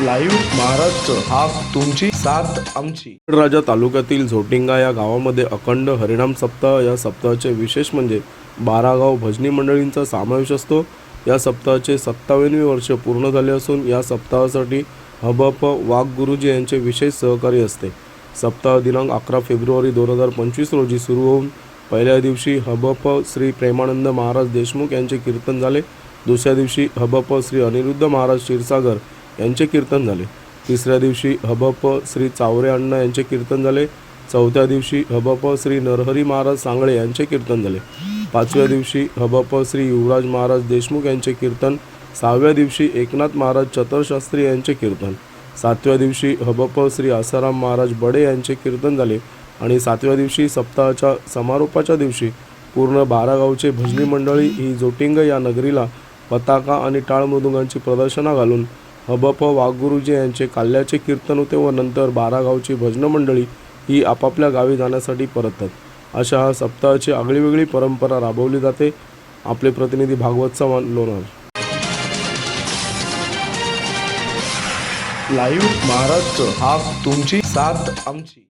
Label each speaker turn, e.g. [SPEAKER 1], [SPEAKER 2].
[SPEAKER 1] Live Maharashtra हा तुमची साथ आमची.
[SPEAKER 2] राजा तालुक्यातील झोटिंगा या गावामध्ये अखंड हरिणाम सप्ताह या सप्ताहाचे विशेष म्हणजे बारा गाव भजनी मंडळींचा समावेश असतो. या सप्ताहाचे सत्तावन्नवे वर्ष पूर्ण झाले असून या सप्ताहासाठी हबप वाघ गुरुजी यांचे विशेष सहकार्य असते. सप्ताह दिनांक अकरा फेब्रुवारी दोन हजार पंचवीस रोजी सुरू होऊन पहिल्या दिवशी हबप श्री प्रेमानंद महाराज देशमुख यांचे कीर्तन झाले. दुसऱ्या दिवशी हबप श्री अनिरुद्ध महाराज क्षीरसागर यांचे कीर्तन झाले. तिसऱ्या दिवशी हबप श्री चावरे अण्णा यांचे कीर्तन झाले. चौथ्या दिवशी हबप श्री नरहरी महाराज सांगळे यांचे कीर्तन झाले. पाचव्या दिवशी हबप श्री युवराज महाराज देशमुख यांचे कीर्तन. सहाव्या दिवशी एकनाथ महाराज चतरशास्त्री यांचे कीर्तन. सातव्या दिवशी हबप श्री आसाराम महाराज बडे यांचे कीर्तन झाले. आणि सातव्या दिवशी सप्ताहाच्या समारोपाच्या दिवशी पूर्ण बारागावचे भजनी मंडळी ही जोटिंग या नगरीला पताका आणि टाळ मृदुंगांची घालून हबप वाघगुरुजी यांचे काल्याचे कीर्तन होते व नंतर बारा गावची भजन मंडळी ही आपापल्या गावी जाण्यासाठी परततात. अशा हा सप्ताहाची आगळीवेगळी परंपरा राबवली जाते. आपले प्रतिनिधी भागवत चव्हाण लोणार.
[SPEAKER 1] लाईव्ह महाराष्ट्र हा तुमची साथ आमची.